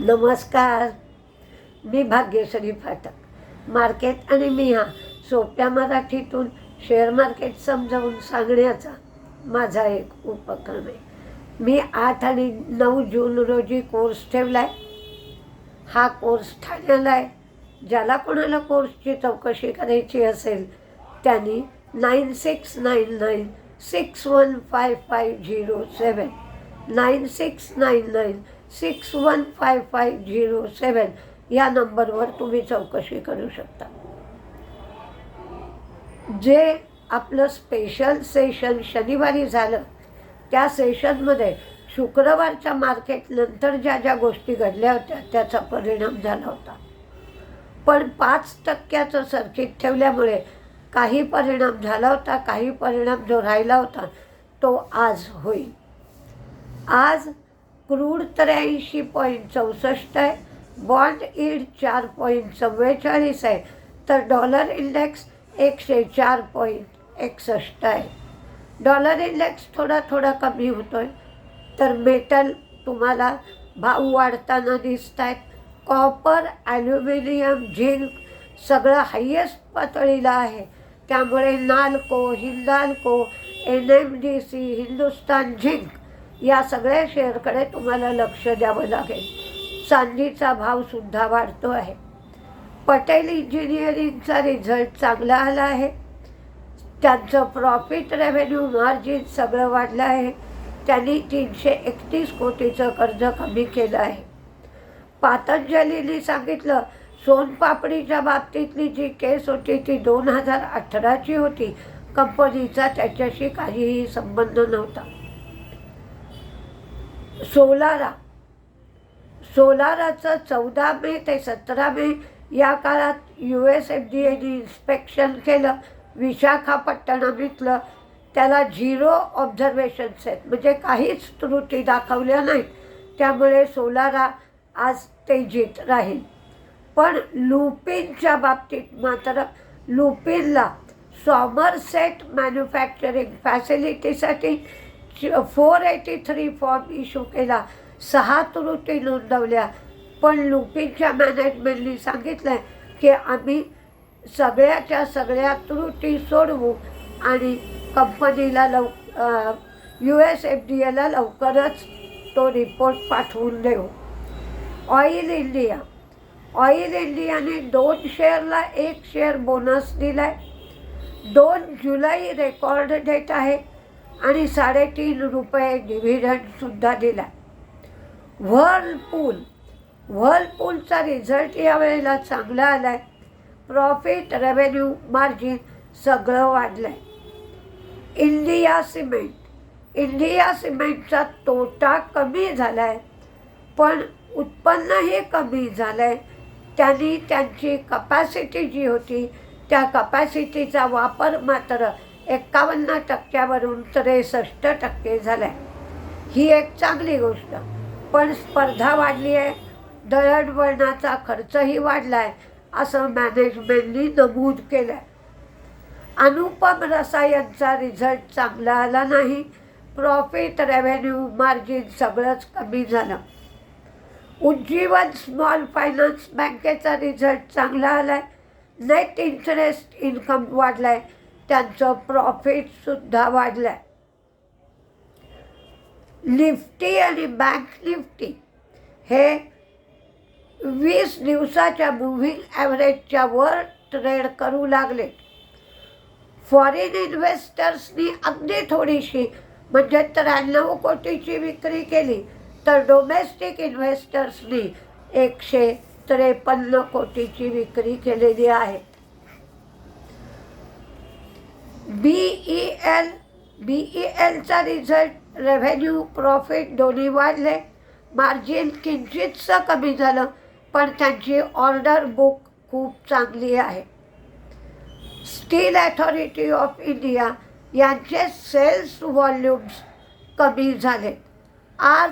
नमस्कार. मी भाग्यश्री फाटक. मार्केट आणि मी हा सोप्या मराठीतून शेअर मार्केट समजावून सांगण्याचा माझा एक उपक्रम आहे. मी आठ आणि नऊ जून रोजी कोर्स ठेवला आहे हा कोर्स ठाण्याला आहे. ज्याला कोणाला कोर्सची चौकशी करायची असेल त्यांनी nine six nine nine six one five five zero seven nine six nine nine six one five five zero seven या नंबरवर तुम्ही चौकशी करू शकता. जे आपलं स्पेशल सेशन शनिवारी झालं त्या सेशनमध्ये शुक्रवारच्या मार्केटनंतर ज्या ज्या गोष्टी घडल्या होत्या त्याचा परिणाम झाला होता. पण पाच टक्क्याचं सर्किट ठेवल्यामुळे काही परिणाम झाला होता काही परिणाम जो राहिला होता तो आज होईल. आज क्रूड त्र्याऐंशी पॉईंट चौसष्ट आहे. बॉन्ड इड चार पॉईंट चव्वेचाळीस आहे. तर डॉलर इंडेक्स एकशे चार पॉईंट एकसष्ट आहे. डॉलर इंडेक्स थोडा थोडा कमी होतो आहे तर मेटल तुम्हाला भाव वाढताना दिसत आहेत कॉपर ॲल्युमिनियम झिंक सगळं हायेस्ट पातळीला आहे. त्यामुळे Nalco Hindalco N M D C Hindustan zinc या सगळ्या शेअरकडे तुम्हाला लक्ष द्यावं लागेल. चांदीचा भावसुद्धा वाढतो आहे. पटेल इंजिनिअरिंगचा रिझल्ट चांगला आला आहे. त्यांचं प्रॉफिट रेव्हेन्यू मार्जिन सगळं वाढलं आहे. त्यांनी तीनशे एकतीस कोटीचं कर्ज कमी केलं आहे. पातंजलीने सांगितलं सोनपापडीच्या बाबतीतली जी केस होती ती दोन हजार अठराची होती. कंपनीचा त्याच्याशी काहीही संबंध नव्हता. सोलारा. सोलाराचं चौदा मे ते सतरा मे या काळात यू एस एफ डी एने इन्स्पेक्शन केलं विशाखापट्टणम इथलं. त्याला झिरो ऑब्झर्वेशन्स आहेत. म्हणजे काहीच त्रुटी दाखवल्या नाहीत. त्यामुळे सोलारा आज तेजीत राहील. पण लुपिनच्या बाबतीत मात्र लुपिनला Somerset manufacturing फॅसिलिटीसाठी four eighty three form issue केला. सहा त्रुटी नोंदवल्या. पण लुपिंगच्या मॅनेजमेंटनी सांगितलं आहे की आम्ही सगळ्याच्या सगळ्या त्रुटी सोडवू आणि कंपनीला लव यू एस एफ डी एला लवकरच तो रिपोर्ट पाठवून देऊ. ऑइल इंडिया ऑइल इंडियाने दोन शेअरला एक शेअर बोनस दिला आहे दोन जुलै रेकॉर्ड डेट आहे. आणि साडेतीन रुपये डिव्हिडंडसुद्धा दिला. व्हर्लपूल व्हर्लपूलचा रिझल्ट यावेळेला चांगला आला आहे प्रॉफिट रेव्हेन्यू मार्जिन सगळं वाढलं आहे इंडिया सिमेंट इंडिया सिमेंटचा तोटा कमी झाला आहे पण उत्पन्नही कमी झालं आहे त्यांनी त्यांची कपॅसिटी जी होती त्या कपॅसिटीचा वापर मात्र एक्कावन्न टक्क्यावरून त्रेसष्ट टक्के झालं आहे ही एक चांगली गोष्ट. पण स्पर्धा वाढली आहे दळणवळणाचा खर्चही वाढला आहे असं मॅनेजमेंटनी नमूद केलं आहे अनुपम रसायनचा रिझल्ट चांगला आला नाही. प्रॉफिट रेव्हेन्यू मार्जिन सगळंच कमी झालं. उज्जीवन स्मॉल फायनान्स बँकेचा रिझल्ट चांगला आला आहे नेट इंटरेस्ट इन्कम वाढला आहे त्यांचं प्रॉफिटसुद्धा वाढलं आहे निफ्टी आणि बँक निफ्टी हे वीस दिवसाच्या मुव्हिंग ॲव्हरेजच्या वर ट्रेड करू लागले. फॉरेन इन्व्हेस्टर्सनी अगदी थोडीशी म्हणजे त्र्याण्णव कोटीची विक्री केली तर डोमेस्टिक इन्व्हेस्टर्सनी एकशे त्रेपन्न कोटीची विक्री केलेली आहे. B E L B E एलचा result revenue profit दोन्ही वाढले. मार्जिन किंचितसं कमी झालं पण त्यांची ऑर्डर बुक खूप चांगली आहे. स्टील अथॉरिटी ऑफ इंडिया यांचे सेल्स व्हॉल्यूम्स कमी झाले आज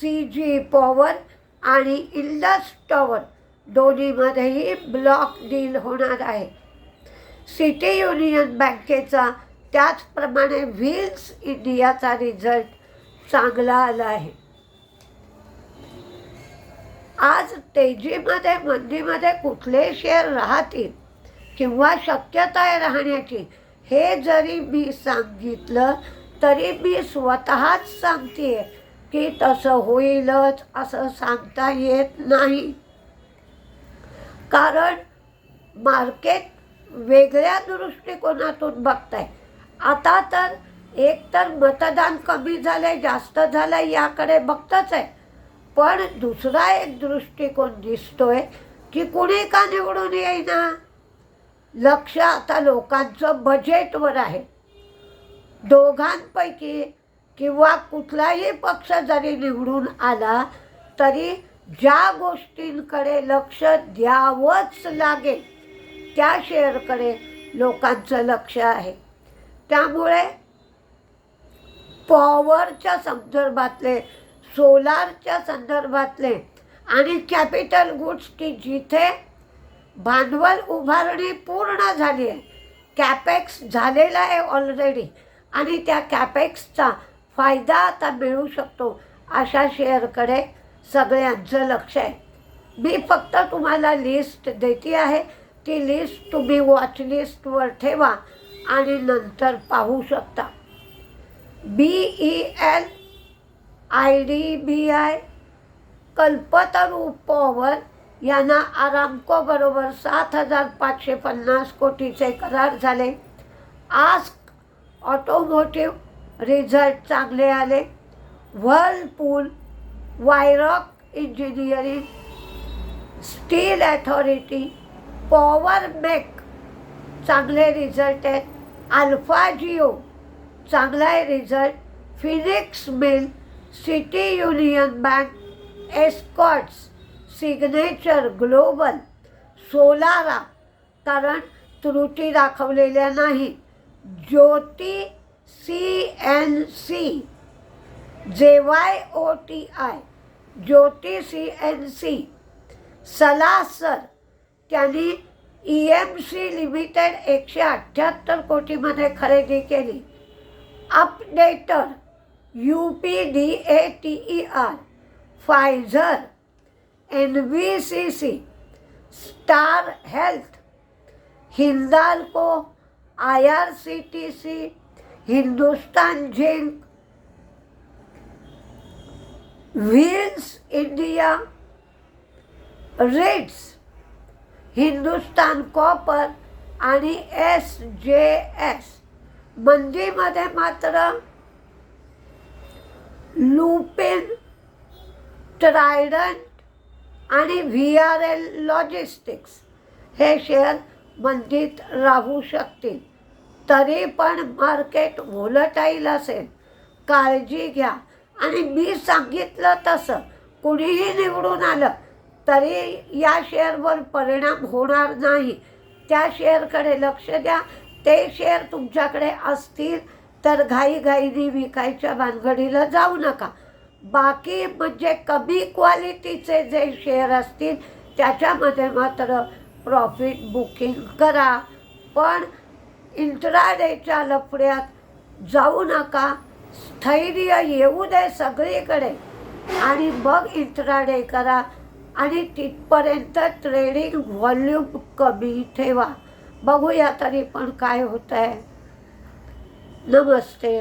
सी जी पॉवर आणि इंडस टॉवर दोन्हीमध्येही ब्लॉक डील होणार आहे. सिटी युनियन बँकेचा त्याचप्रमाणे व्हील्स इंडियाचा रिझल्ट चांगला आला आहे. आज तेजीमध्ये मंदीमध्ये कुठले शेअर राहतील किंवा शक्यता आहे राहण्याची हे जरी मी सांगितलं तरी मी स्वतःच सांगते की तसं होईलच असं सांगता येत नाही. कारण मार्केट वेगळ्या दृष्टिकोनातून बघताय. आता तर एक तर मतदान कमी झालंय जास्त झालंय याकडे बघतच आहे. पण दुसरा एक दृष्टिकोन दिसतोय की कुणी का निवडून येईना? लक्ष आता लोकांचं बजेटवर आहे. दोघांपैकी किंवा कुठलाही पक्ष जरी निवडून आला तरी ज्या गोष्टींकडे लक्ष द्यावंच लागेल. त्या शेअरकडे लोकांचं लक्ष आहे. त्यामुळे पॉवरच्या संदर्भातले सोलारच्या संदर्भातले आणि कॅपिटल गुड्स की जिथे भांडवल उभारणी पूर्ण झाली आहे कॅपेक्स झालेला आहे ऑलरेडी आणि त्या कॅपेक्सचा फायदा आता मिळू शकतो अशा शेअरकडे सगळ्यांचं लक्ष आहे. मी फक्त तुम्हाला लिस्ट देते आहे. ती लिस्ट तुम्ही वॉच लिस्टवर ठेवा आणि नंतर पाहू शकता. B E L I D B I Kalpataru power यांना आरामकोबरोबर सात हजार पाचशे पन्नास कोटीचे करार झाले. आज ऑटोमोटिव्ह रिझल्ट चांगले आले. Whirlpool वायरॉक engineering steel authority power mech चांगले रिझल्ट आहेत. अल्फा जिओ चांगला आहे result Phoenix mill city union bank Escorts signature global Solara कारण त्रुटी दाखवलेल्या नाही. Jyoti C N C J Y O T I Jyoti C N C Salasar. त्यांनी E M C limited एकशे अठ्ठ्याहत्तर कोटीमध्ये खरेदी केली. Updater U P D A T E R Pfizer N B C C star health Hindalco I R C T C Hindustan zinc wheels India rates Hindustan copper आणि S J S. मंदीमध्ये मात्र Lupin Trident आणि V R L logistics हे share मंदीत राहू शकतील. तरी पण मार्केट व्होलटाईल असेल. काळजी घ्या. आणि मी सांगितलं तसं. कुणीही निवडून आलं तरी या शेअरवर परिणाम होणार नाही. त्या शेअरकडे लक्ष द्या. ते शेअर तुमच्याकडे असतील तर घाईघाईने विकायच्या भानगडीला जाऊ नका. बाकी म्हणजे कमी क्वालिटीचे जे शेअर असतील त्याच्यामध्ये मात्र प्रॉफिट बुकिंग करा. पण इंट्राडेच्या लफड्यात जाऊ नका. स्थैर्य येऊ दे सगळीकडे. आणि मग इंट्राडे करा. आणि तिथपर्यंत ट्रेडिंग व्हॉल्यूम कमी ठेवा. बघूया तरी पण काय होत आहे नमस्ते.